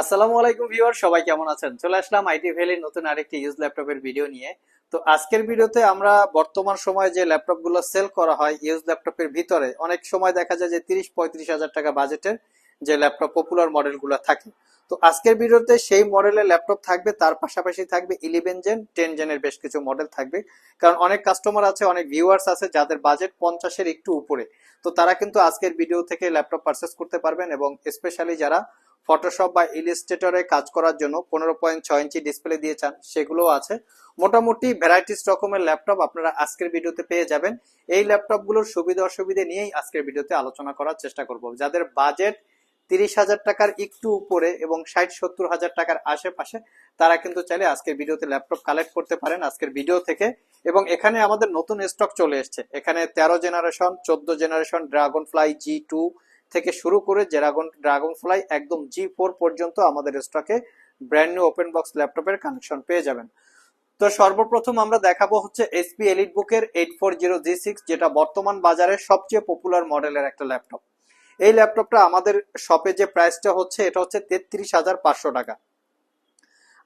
আসসালামু আলাইকুম ভিউয়ার, সবাই কেমন আছেন? চলে আসলাম আইটি ভ্যালির নতুন আরেকটি ইউজ ল্যাপটপের ভিডিও নিয়ে। তো আজকের ভিডিওতে আমরা বর্তমান সময়ে যে ল্যাপটপগুলো সেল করা হয় ইউজ ল্যাপটপের ভিতরে, অনেক সময় দেখা যায় যে তিরিশ, পঁয়ত্রিশ হাজার টাকা বাজেটের যে ল্যাপটপ পপুলার মডেলগুলো থাকে। তো আজকের ভিডিওতে সেই মডেলের ল্যাপটপ থাকবে, তার পাশাপাশি থাকবে ইলেভেন জেন টেন জেনের বেশ কিছু মডেল থাকবে। কারণ অনেক কাস্টমার আছে, অনেক ভিউয়ার্স আছে যাদের বাজেট পঞ্চাশের একটু উপরে। তো তারা কিন্তু আজকের ভিডিও থেকে ল্যাপটপ পারচেস করতে পারবেন এবং স্পেশালি যারা ফটোশপ বা ইলিস্ট্রেটরে কাজ করার জন্য পনেরো পয়েন্ট ছয় ইঞ্চি ডিসপ্লে দিয়ে চান, সেগুলোও আছে। মোটামুটি ভ্যারাইটিস রকমের ল্যাপটপ আপনারা আজকের ভিডিওতে পেয়ে যাবেন। এই ল্যাপটপগুলোর সুবিধা অসুবিধে নিয়েই আজকের ভিডিওতে আলোচনা করার চেষ্টা করব। যাদের বাজেট তিরিশ হাজার টাকার একটু উপরে এবং ষাট সত্তর হাজার টাকার আশেপাশে, তারা কিন্তু চাইলে আজকের ভিডিওতে ল্যাপটপ কালেক্ট করতে পারেন আজকের ভিডিও থেকে। এবং এখানে আমাদের নতুন স্টক চলে এসছে। এখানে তেরো জেনারেশন চোদ্দ generation dragon fly G two থেকে শুরু করে জেরাগন ড্রাগন ফ্লাই একদম জি ফোর পর্যন্ত আমাদের স্টকে ব্র্যান্ড নিউ ওপেন বক্স ল্যাপটপের কানেকশন পেয়ে যাবেন। তো সর্বপ্রথম আমরা দেখাবো হচ্ছে এসপি এলিট বুকের eight four zero G six যেটা বর্তমান বাজারে সবচেয়ে পপুলার মডেলের একটা ল্যাপটপ এই ল্যাপটপটা আমাদের শপে যে প্রাইসটা হচ্ছে, এটা হচ্ছে তেত্রিশ হাজার পাঁচশো টাকা।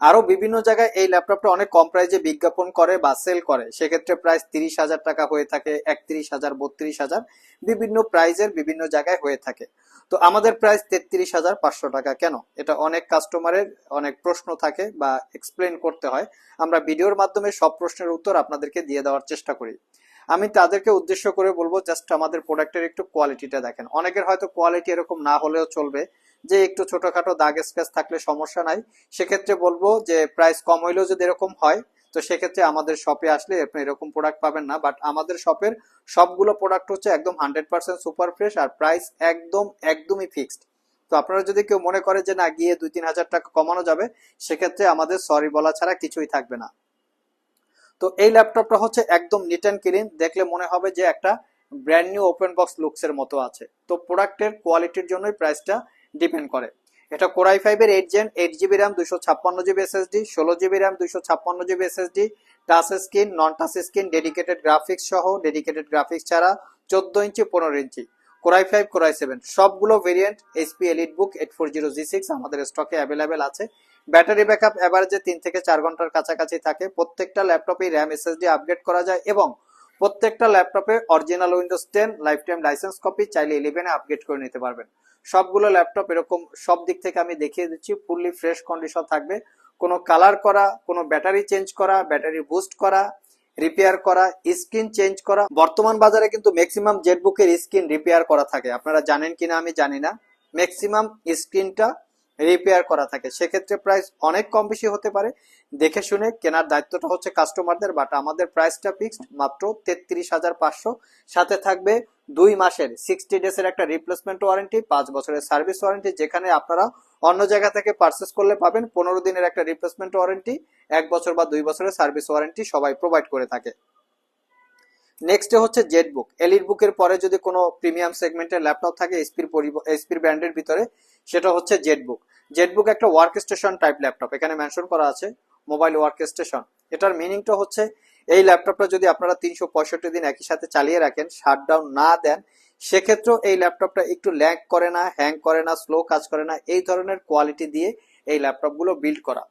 আরও বিভিন্ন জায়গায় এই ল্যাপটপটা অনেক কম প্রাইজে বিজ্ঞাপন করে বা সেল করে। সেক্ষেত্রে প্রাইস তিরিশ হাজার টাকা হয়ে থাকে, একত্রিশ হাজার, বত্রিশ হাজার, বিভিন্ন প্রাইজের বিভিন্ন জায়গায় হয়ে থাকে। তো আমাদের প্রাইস তেত্রিশ হাজার পাঁচশো টাকা কেন? এটা অনেক কাস্টমারের অনেক প্রশ্ন থাকে বা এক্সপ্লেন করতে হয়। আমরা ভিডিওর মাধ্যমে সব প্রশ্নের উত্তর আপনাদেরকে দিয়ে দেওয়ার চেষ্টা করি। আমি তাদেরকে উদ্দেশ্য করে বলব জাস্ট আমাদের প্রোডাক্টের একটু কোয়ালিটিটা দেখেন। অনেকের হয়তো কোয়ালিটি এরকম না হলেও চলবে যে একটু ছোটখাটো দাগ স্ক্র্যাচ থাকলে সমস্যা নাই। সেক্ষেত্রে বলব যে প্রাইস কম হইলেও যদি এরকম হয়, তো সেক্ষেত্রে আমাদের শপে আসলে আপনি এরকম প্রোডাক্ট পাবেন না। বাট আমাদের শপের সবগুলো প্রোডাক্ট হচ্ছে একদম হান্ড্রেড পার্সেন্ট সুপার ফ্রেশ আর প্রাইস একদম, একদমই ফিক্সড তো আপনারা যদি কেউ মনে করে যে না, গিয়ে দুই তিন হাজার টাকা কমানো যাবে, সেক্ষেত্রে আমাদের সরি বলা ছাড়া কিছুই থাকবে না। তো এই ল্যাপটপটা হচ্ছে একদম নিট অ্যান্ড ক্লিন দেখলে মনে হবে যে একটা ব্র্যান্ড নিউ ওপেন বক্স লুকসের মতো আছে। তো প্রোডাক্টের কোয়ালিটির জন্যই প্রাইসটা ডিপেন্ড করে। এটা কোরাই ফাইভের eight gen eight GB RAM দুশো ছাপ্পান্ন জিবি এসএসডি ষোলো জিবি র্যাম দুশো ছাপ্পান্ন GB SSD touch screen non touch screen dedicated graphics সহ ডেডিকেটেড গ্রাফিক্স ছাড়া চোদ্দ ইঞ্চি, পনেরো inch. Core i five core i seven সবগুলো variant HP Elite book eight four zero G six আমাদের স্টকে অ্যাভেলেবেল আছে। ব্যাটারি ব্যাকআপ অ্যাভারেজে তিন থেকে চার ঘণ্টার কাছাকাছি থাকে। প্রত্যেকটা ল্যাপটপে র্যাম এসএসডি আপগ্রেড করা যায় এবং প্রত্যেকটা ল্যাপটপে original Windows ten life time license copy চাইলে ইলেভেনে আপগ্রেড করে নিতে পারবেন। সবগুলো ল্যাপটপ এরকম সব দিক থেকে আমি দেখিয়ে দিচ্ছি। ফুললি ফ্রেশ কন্ডিশন থাকবে। কোনো কালার করা, কোনো ব্যাটারি চেঞ্জ করা ব্যাটারি বুস্ট করা রিপেয়ার করা স্ক্রিন চেঞ্জ করা। বর্তমান বাজারে কিন্তু ম্যাক্সিমাম জেটবুকের স্ক্রিন রিপেয়ার করা থাকে। আপনারা জানেন কিনা আমি জানি না। ম্যাক্সিমাম স্ক্রিনটা রিপেয়ার করা থাকে। সেক্ষেত্রে প্রাইস অনেক কম বেশি হতে পারে। দেখে শুনে কেনার দায়িত্বটা হচ্ছে কাস্টমারদের বাট আমাদের প্রাইসটা ফিক্সড মাত্র তেত্রিশ হাজার পাঁচশো। সাথে থাকবে দুই মাসের সিক্সটি ডেজ এর একটা রিপ্লেসমেন্ট ওয়ারেন্টি পাঁচ বছরের সার্ভিস ওয়ারেন্টি যেখানে আপনারা অন্য জায়গা থেকে পারচেস করলে পাবেন পনেরো দিনের একটা রিপ্লেসমেন্ট ওয়ারেন্টি এক বছর বা দুই বছরের সার্ভিস ওয়ারেন্টি সবাই প্রোভাইড করে থাকে। নেক্সটে হচ্ছে জেট বুক এলিট বুকের পরে যদি কোনো প্রিমিয়াম সেগমেন্টের ল্যাপটপ থাকে এসপির এসপির ব্র্যান্ডের ভিতরে সেটা হচ্ছে জেট বুক জেট বুক একটা ওয়ার্ক স্টেশন টাইপ ল্যাপটপ এখানে মেনশন করা আছে মোবাইল ওয়ার্ক স্টেশন এটার মিনিংটা হচ্ছে এই ল্যাপটপটা যদি আপনারা তিনশো পঁয়ষট্টি দিন একই সাথে চালিয়ে রাখেন শাটডাউন না দেন, সেক্ষেত্রেও এই ল্যাপটপটা একটু ল্যাগ করে না হ্যাং করে না স্লো কাজ করে না, এই ধরনের কোয়ালিটি দিয়ে এই ল্যাপটপগুলো বিল্ড করা।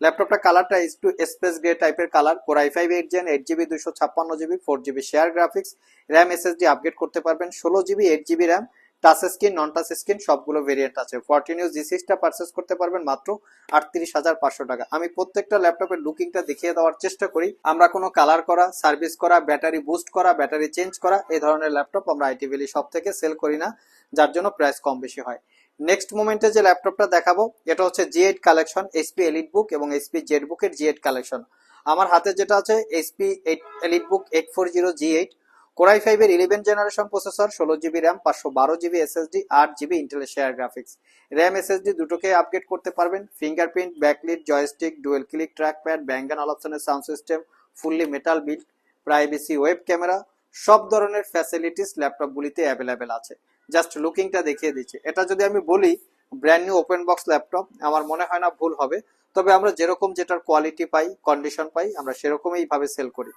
ল্যাপটপটা কালারটা একটু স্পেস গ্রে টাইপের colour core i five eight gen eight GB দুশো ছাপ্পান্ন GB four GB share graphics RAM SSD upgrade করতে পারবেন, ষোলো GB eight GB RAM touch screen non touch screen সবগুলো ভেরিয়েন্ট আছে। ফোরটিন ইউজ জি সিক্সটা purchase করতে পারবেন মাত্র আটত্রিশ হাজার পাঁচশো টাকা। আমি প্রত্যেকটা ল্যাপটপের লুকিংটা দেখিয়ে দেওয়ার চেষ্টা করি। আমরা কোনো কালার করা সার্ভিস করা ব্যাটারি বুস্ট করা ব্যাটারি চেঞ্জ করা, এই ধরনের ল্যাপটপ আমরা আইটি ভ্যালি সব থেকে সেল করি না, যার জন্য প্রাইস কম বেশি হয়। নেক্সট মোমেন্টে যে ল্যাপটপটা দেখাবো, এটা হচ্ছে G eight collection HP Elite book এবং এইচপি জেড বুকের জি এইট কালেকশন আমার হাতে যেটা আছে HP eight Elite book eight four zero G eight core i ফাইভের ইলেভেন জেনারেশন প্রসেসর ষোলো জিবি র্যাম পাঁচশো বারো জিবি এসএসডি আট জিবি ইন্টেলের শেয়ার গ্রাফিক্স র্যাম এসএসডি দুটোকে আপগ্রেড করতে পারবেন। Fingerprint backlit joystick dual click trackpad ব্যাঙ্গান all sound system fully metal build privacy web camera সব ধরনের ফ্যাসিলিটিস ল্যাপটপগুলিতে অ্যাভেলেবেল আছে। জাস্ট লুকিংটা দেখিয়ে দিচ্ছি। এটা যদি আমি বলি brand new open box laptop আমার মনে হয় না ভুল হবে। তবে আমরা যেরকম যেটার কোয়ালিটি পাই কন্ডিশন পাই, আমরা সেরকমই ভাবে সেল করি।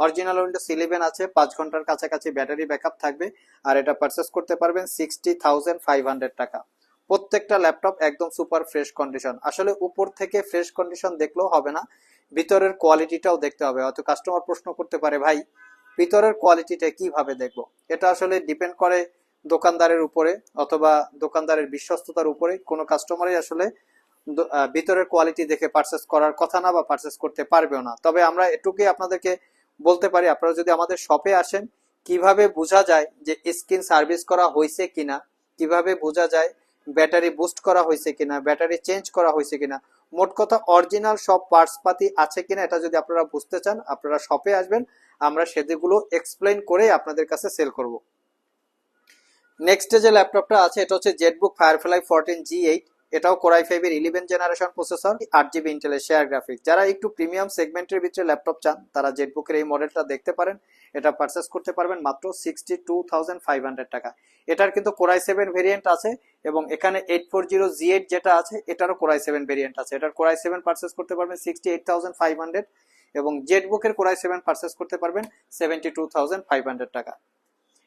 অরিজিনাল উইন্ডোজ ইলেভেন আছে, পাঁচ ঘণ্টার কাছাকাছি ব্যাটারি ব্যাকআপ থাকবে, আর এটা পারচেস করতে পারবেন সিক্সটি থাউজেন্ড ফাইভ হান্ড্রেড টাকা। প্রত্যেকটা ল্যাপটপ একদম সুপার ফ্রেশ কন্ডিশন আসলে উপর থেকে ফ্রেশ কন্ডিশন দেখলেও হবে না, ভিতরের কোয়ালিটিটাও দেখতে হবে। হয়তো কাস্টমার প্রশ্ন করতে পারে, ভাই, ভিতরের কোয়ালিটিটা কীভাবে দেখব? এটা আসলে ডিপেন্ড করে দোকানদারের উপরে অথবা দোকানদারের বিশ্বস্ততার উপরে। কোনো কাস্টমারই আসলে ভিতরের কোয়ালিটি দেখে পারচেস করার কথা না বা পারচেস করতে পারবেও না। তবে আমরা এটুকুই আপনাদেরকে বলতে পারি, আপনারা যদি আমাদের শপে আসেন, কীভাবে বোঝা যায় যে স্ক্রিন সার্ভিস করা হয়েছে কিনা? কীভাবে বোঝা যায় ব্যাটারি বুস্ট করা হয়েছে কিনা? ব্যাটারি চেঞ্জ করা হয়েছে কিনা? মোট কথা অরিজিনাল সব পার্টস পাতি আছে কিনা এটা যদি আপনারা বুঝতে চান, আপনারা শপে আসবেন, আমরা সেগুলো এক্সপ্লেন করে আপনাদের কাছে সেল করব। নেক্সট যে ল্যাপটপটা আছে, এটা হচ্ছে ZBook Firefly fourteen G eight এটাও কোরাই ফাইভ এর ইলেভেন জেনারেশন প্রসেসর আট জিবি ইন্টেলের শেয়ার গ্রাফিক্স যারা একটু প্রিমিয়াম সেগমেন্টের ভিতরে ল্যাপটপ চান, তারা জেটবুকের এই মডেলটা দেখতে পারেন। এটা পারচেস করতে পারবেন মাত্র sixty two thousand five hundred টাকা। এটার কিন্তু কোরাই সেভেন ভেরিয়েন্ট আছে এবং এখানে eight four zero G eight যেটা আছে, এটারও কোরাই সেভেন ভেরিয়েন্ট আছে। এটার কোরাই সেভেন পারচেস করতে পারবেন sixty eight thousand five hundred এবং জেটবুকের কোরাই সেভেন পারচেস করতে পারবেন seventy two thousand five hundred টাকা।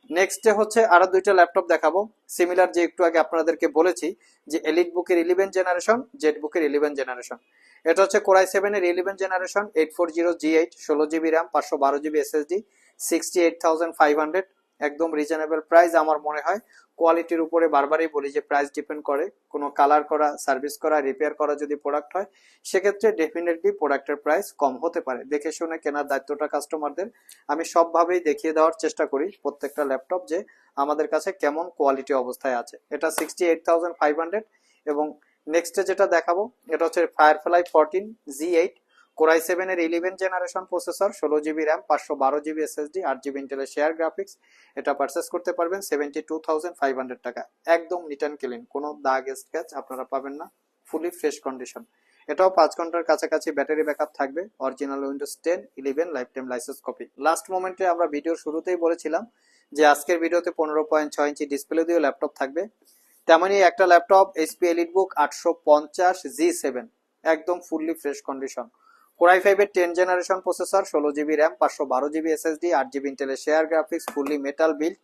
নেক্সটে হচ্ছে আরও দুইটা ল্যাপটপ দেখাবো। সিমিলার যে একটু আগে আপনাদেরকে বলেছি যে এলিট বুকের ইলেভেন জেনারেশন জেড বুকের ইলেভেন জেনারেশন এটা হচ্ছে কোরাই সেভেন এর eleven generation eight four zero G eight ষোলো জিবি র্যাম পাঁচশো বারো GB SSD sixty eight thousand five hundred একদম রিজনেবল প্রাইস আমার মনে হয়। কোয়ালিটির উপরে বারবারই বলি যে প্রাইস ডিপেন্ড করে। কোনো কালার করা সার্ভিস করা রিপেয়ার করা যদি প্রোডাক্ট হয়, সেক্ষেত্রে ডেফিনেটলি প্রোডাক্টের প্রাইস কম হতে পারে। দেখে শুনে কেনার দায়িত্বটা কাস্টমারদের আমি সবভাবেই দেখিয়ে দেওয়ার চেষ্টা করি প্রত্যেকটা ল্যাপটপ যে আমাদের কাছে কেমন কোয়ালিটি অবস্থায় আছে। এটা sixty eight thousand five hundred এবং নেক্সটে যেটা দেখাবো, এটা হচ্ছে Firefly fourteen G eight core i seven এর ইলেভেন জেনারেশন প্রসেসর ষোলো জিবি র্যাম পাঁচশো বারো জিবি এসএসডি আট জিবি ইন্টেলের শেয়ার গ্রাফিক্স এটা পারচেস করতে পারবেন seventy two thousand five hundred টাকা। একদম নিট অ্যান্ড ক্লিন কোনো দাগ স্ক্যাচ আপনারা পাবেন না ফুলি ফ্রেশ কন্ডিশন এটাও পাঁচ ঘণ্টার কাছাকাছি ব্যাটারি ব্যাকআপ থাকবে original Windows ten eleven lifetime license copy last মোমেন্টে আমরা ভিডিওর শুরুতেই বলেছিলাম যে আজকের ভিডিওতে পনেরো পয়েন্ট ছয় ইঞ্চি ডিসপ্লে দিয়ে ল্যাপটপ থাকবে। তেমনই একটা ল্যাপটপ এইচপি এলিট বুক আটশো পঞ্চাশ জি সেভেন একদম fully fresh condition Core i ফাইভের টেন জেনারেশন প্রসেসর ষোলো জিবি র্যাম পাঁচশো বারো জিবি এসএসডি আট জিবি ইন্টেলের share graphics fully metal build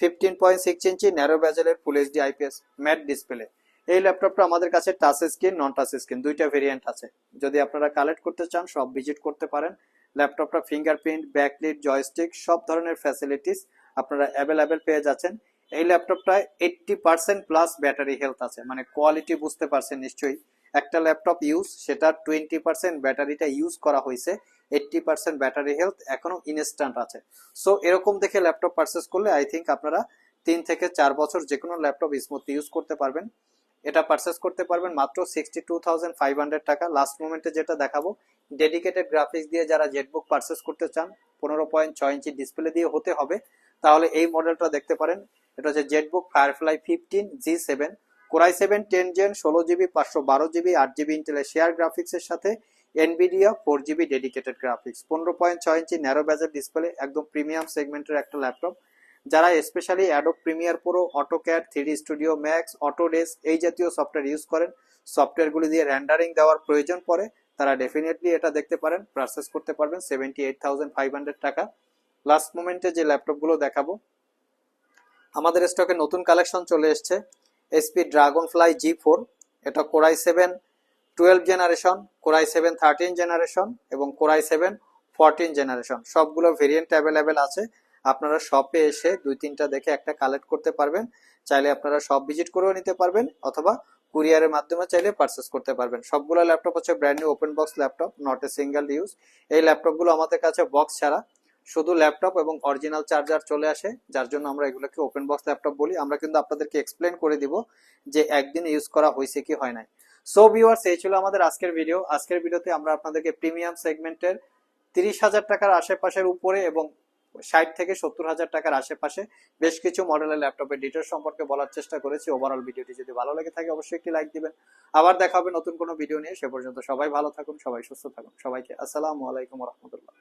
fifteen point six inch narrow ব্যাজেলের full HD IPS matte display এই ল্যাপটপটা আমাদের কাছে touch screen non touch screen দুইটা ভেরিয়েন্ট আছে। যদি আপনারা কালেক্ট করতে চান, সব ভিজিট করতে পারেন। ল্যাপটপটা ফিঙ্গারপ্রিন্ট ব্যাকলিট জয়স্টিক সব ধরনের ফ্যাসিলিটিস আপনারা অ্যাভেলেবেল পেয়ে যাচ্ছেন। এই ল্যাপটপটায় eighty percent plus battery health আছে। মানে কোয়ালিটি বুঝতে পারছেন নিশ্চয়ই। একটা ল্যাপটপ ইউজ সেটা টোয়েন্টি পার্সেন্ট ব্যাটারিটা ইউজ করা হয়েছে এইট্টি পার্সেন্ট ব্যাটারি হেলথ এখনও ইনস্ট্যান্ট আছে। সো এরকম দেখে ল্যাপটপ পারচেস করলে আই থিঙ্ক আপনারা তিন থেকে চার বছর যে কোনো ল্যাপটপ স্মুথলি ইউজ করতে পারবেন। এটা পারচেস করতে পারবেন মাত্র sixty two thousand five hundred টাকা লাস্ট মোমেন্টে যেটা দেখাবো ডেডিকেটেড গ্রাফিক্স দিয়ে যারা জেটবুক পারচেস করতে চান, পনেরো পয়েন্ট ছয় ইঞ্চি ডিসপ্লে দিয়ে হতে হবে। তাহলে এই মডেলটা দেখতে পারেন। এটা হচ্ছে ZBook Firefly fifteen G seven Core i seven, ten gen, ষোলো জিবি, পাঁচশো বারো জিবি, আট জিবি ইন্টেলের শেয়ার গ্রাফিক্সের সাথে Nvidia four GB dedicated graphics. পনেরো পয়েন্ট ছয় ইঞ্চি ন্যারো ব্যাজের ডিসপ্লে, একদম প্রিমিয়াম সেগমেন্টের একটা ল্যাপটপ। যারা specially Adobe Premiere Pro AutoCAD three studio max Autodesk এই জাতীয় সফটওয়্যার ইউজ করেন সফটওয়্যারগুলি দিয়ে র্যান্ডারিং দেওয়ার প্রয়োজন পড়ে, তারা ডেফিনেটলি এটা দেখতে পারেন পারচেস করতে পারবেন seventy eight thousand five hundred টাকা লাস্ট মোমেন্টে যে ল্যাপটপগুলো দেখাবো, আমাদের স্টকে নতুন কালেকশন চলে এসছে। SP dragon fly G four এটা Core i seven twelve generation Core i seven thirteen generation এবং Core i seven fourteen generation সবগুলো ভেরিয়েন্ট অ্যাভেলেবেল আছে। আপনারা শপে এসে দুই, তিনটা দেখে একটা কালেক্ট করতে পারবেন। চাইলে আপনারা সব ভিজিট করেও নিতে পারবেন অথবা কুরিয়ারের মাধ্যমে চাইলে পারচেস করতে পারবেন। সবগুলো ল্যাপটপ হচ্ছে brand new open box laptop not a single use এই ল্যাপটপগুলো আমাদের কাছে বক্স ছাড়া শুধু ল্যাপটপ এবং অরিজিনাল চার্জার চলে আসে, যার জন্য আমরা এগুলোকে ওপেন বক্স ল্যাপটপ বলি। আমরা কিন্তু আপনাদেরকে এক্সপ্লেন করে দিব যে একদিন ইউজ করা হয়েছে কি হয় নাই। সো ভিউয়ার্স এই ছিল আমাদের আজকের ভিডিও আজকের ভিডিওতে আমরা আপনাদেরকে প্রিমিয়াম সেগমেন্টের তিরিশ হাজার টাকার আশেপাশের উপরে এবং ষাট থেকে সত্তর হাজার টাকার আশেপাশে বেশ কিছু মডেলের ল্যাপটপের ডিটেলস সম্পর্কে বলার চেষ্টা করেছি। ওভারঅল ভিডিওটি যদি ভালো লাগে থাকে, অবশ্যই একটি লাইক দিবেন। আবার দেখা হবে নতুন কোনো ভিডিও নিয়ে। সে পর্যন্ত সবাই ভালো থাকুন, সবাই সুস্থ থাকুন। সবাইকে আসসালামু আলাইকুম রহমতুল্লাহ।